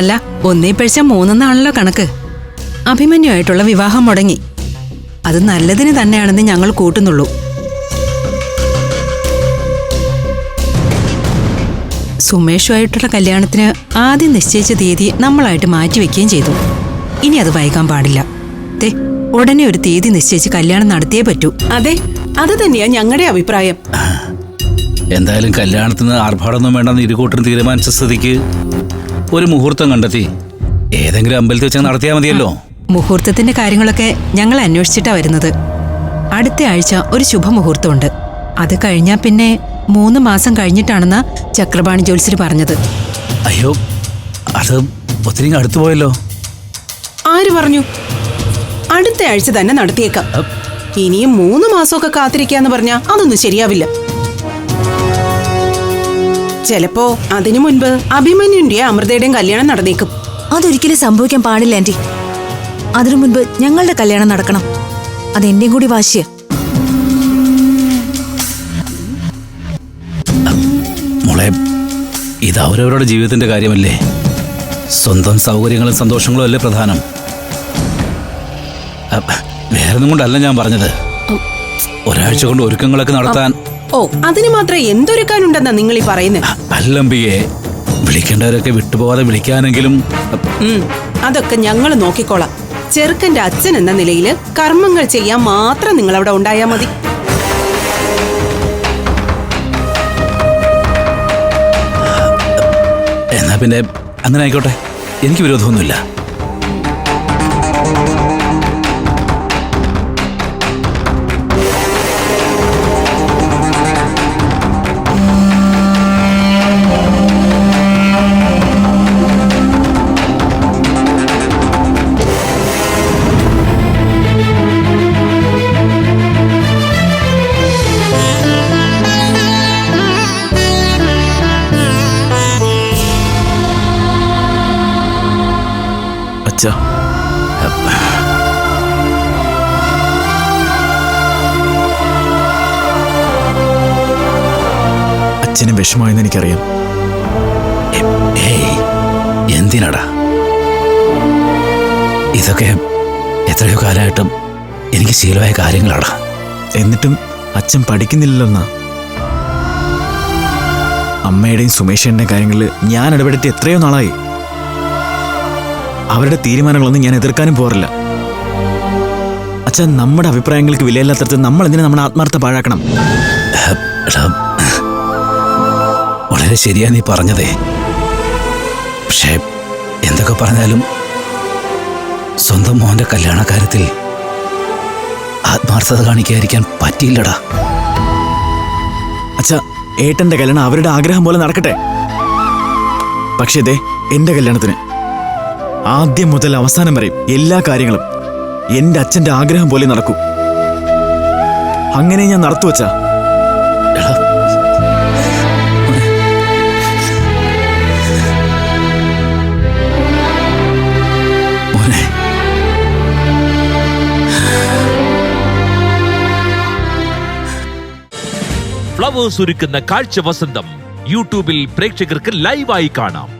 അല്ല ഒന്നേ പഴിച്ച മൂന്നെന്നാണല്ലോ കണക്ക്. അഭിമന്യുമായിട്ടുള്ള വിവാഹം മുടങ്ങി. അത് നല്ലതിന് തന്നെയാണെന്ന് ഞങ്ങൾ കൂട്ടുന്നുള്ളൂ. സുമേഷുമായിട്ടുള്ള കല്യാണത്തിന് ആദ്യം നിശ്ചയിച്ച തീയതി നമ്മളായിട്ട് മാറ്റിവെക്കുകയും ചെയ്തു. ഇനി അത് വൈകാൻ പാടില്ല. ദേ ഉടനെ ഒരു തീയതി നിശ്ചയിച്ച് കല്യാണം നടത്തിയേ പറ്റൂ. അതെ അത് തന്നെയാ ഞങ്ങളുടെ അഭിപ്രായം. എന്തായാലും കല്യാണത്തിന് ആർഭാടൊന്നും വേണ്ടെന്ന് ഇരുകൂട്ടരും തീരുമാനിച്ച സ്ഥിതിക്ക് ഒരു മുഹൂർത്തം കണ്ടെത്തി. ഏതെങ്കിലും അമ്പലത്തിൽ വെച്ച് നടത്തിയാൽ മതിയല്ലോ. മുഹൂർത്തത്തിന്റെ കാര്യങ്ങളൊക്കെ ഞങ്ങൾ അന്വേഷിച്ചിട്ടാ വരുന്നത്. അടുത്ത ആഴ്ച ഒരു ശുഭമുഹൂർത്തമുണ്ട്. അത് കഴിഞ്ഞാൽ പിന്നെ മൂന്ന് മാസം കഴിഞ്ഞിട്ടാണെന്നാ ചക്രപാണി ജോത്സ്യർ പറഞ്ഞത്. അയ്യോ അത് ഒത്തിരി അടുത്തു അടുത്ത് പോയല്ലോ. ആര് പറഞ്ഞു? അടുത്ത ആഴ്ച തന്നെ നടത്തിയേക്കാം. ഇനിയും മൂന്ന് മാസമൊക്കെ കാത്തിരിക്കാന്ന് പറഞ്ഞാ അതൊന്നും ശരിയാവില്ല. ചിലപ്പോ അതിനു മുൻപ് അഭിമന്യുന്റെയും അമൃതയുടെയും കല്യാണം നടന്നേക്കും. അതൊരിക്കലും സംഭവിക്കാൻ പാടില്ല ആന്റി. അതിനു മുൻപ് ഞങ്ങളുടെ കല്യാണം നടക്കണം. അത് എന്റെയും കൂടി വാശിയ. മോളെ ഇത് അവരവരുടെ ജീവിതത്തിന്റെ കാര്യമല്ലേ? സ്വന്തം സൗകര്യങ്ങളും സന്തോഷങ്ങളും അല്ലേ പ്രധാനം? വേറെ വേറൊന്നും കൊണ്ടല്ല ഞാൻ പറഞ്ഞത്. ഒരാഴ്ച കൊണ്ട് ഒരുക്കങ്ങളൊക്കെ നടത്താൻ ഓ അതിന് മാത്രം എന്തൊരുക്കാനുണ്ടെന്നാ നിങ്ങൾ ഈ പറയുന്നത്? അല്ലമ്പിയെ വിളിക്കേണ്ടവരൊക്കെ വിട്ടുപോകാതെ വിളിക്കാനെങ്കിലും അതൊക്കെ ഞങ്ങൾ നോക്കിക്കോളാം. ചെറുക്കന്റെ അച്ഛൻ എന്ന നിലയിൽ കർമ്മങ്ങൾ ചെയ്യാൻ മാത്രം നിങ്ങൾ അവിടെ ഉണ്ടായാ മതി. എന്നാ പിന്നെ അങ്ങനെ ആയിക്കോട്ടെ. എനിക്ക് വിരോധമൊന്നുമില്ല. അച്ഛാ അച്ഛന് വിഷമമായെന്ന് എനിക്കറിയാം. എന്തിനടാ? ഇതൊക്കെ എത്രയോ കാലമായിട്ടും എനിക്ക് ശീലമായ കാര്യങ്ങളാടാ. എന്നിട്ടും അച്ഛൻ പഠിക്കുന്നില്ലല്ലോ. എന്നാ അമ്മയുടെയും സുമേഷേന്റെയും കാര്യങ്ങളിൽ ഞാൻ ഇടപെടുത്തി എത്രയോ നാളായി. അവരുടെ തീരുമാനങ്ങളൊന്നും ഞാൻ എതിർക്കാനും പോറില്ല അച്ഛൻ നമ്മുടെ അഭിപ്രായങ്ങൾക്ക് വിലയില്ലാത്തടത്ത് നമ്മൾ എന്തിനാ നമ്മുടെ ആത്മാർത്ഥ പാഴാക്കണം? വളരെ ശരിയാ നീ പറഞ്ഞതേ. പക്ഷേ എന്തൊക്കെ പറഞ്ഞാലും സ്വന്തം മോന്റെ കല്യാണ കാര്യത്തിൽ ആത്മാർത്ഥത കാണിക്കാതിരിക്കാൻ പറ്റിയില്ലടാ. അച്ഛാ ഏട്ടന്റെ കല്യാണം അവരുടെ ആഗ്രഹം പോലെ നടക്കട്ടെ? പക്ഷേ ദേ എന്റെ കല്യാണത്തിന് ആദ്യം മുതൽ അവസാനം വരെ എല്ലാ കാര്യങ്ങളും എന്റെ അച്ഛന്റെ ആഗ്രഹം പോലെ നടക്കൂ. അങ്ങനെ ഞാൻ നടത്തു വച്ചാ എടാ മോനെ. ഫ്ലവേഴ്സ് ഒരുക്കുന്ന കാഴ്ച വസന്തം യൂട്യൂബിൽ പ്രേക്ഷകർക്ക് ലൈവായി കാണാം.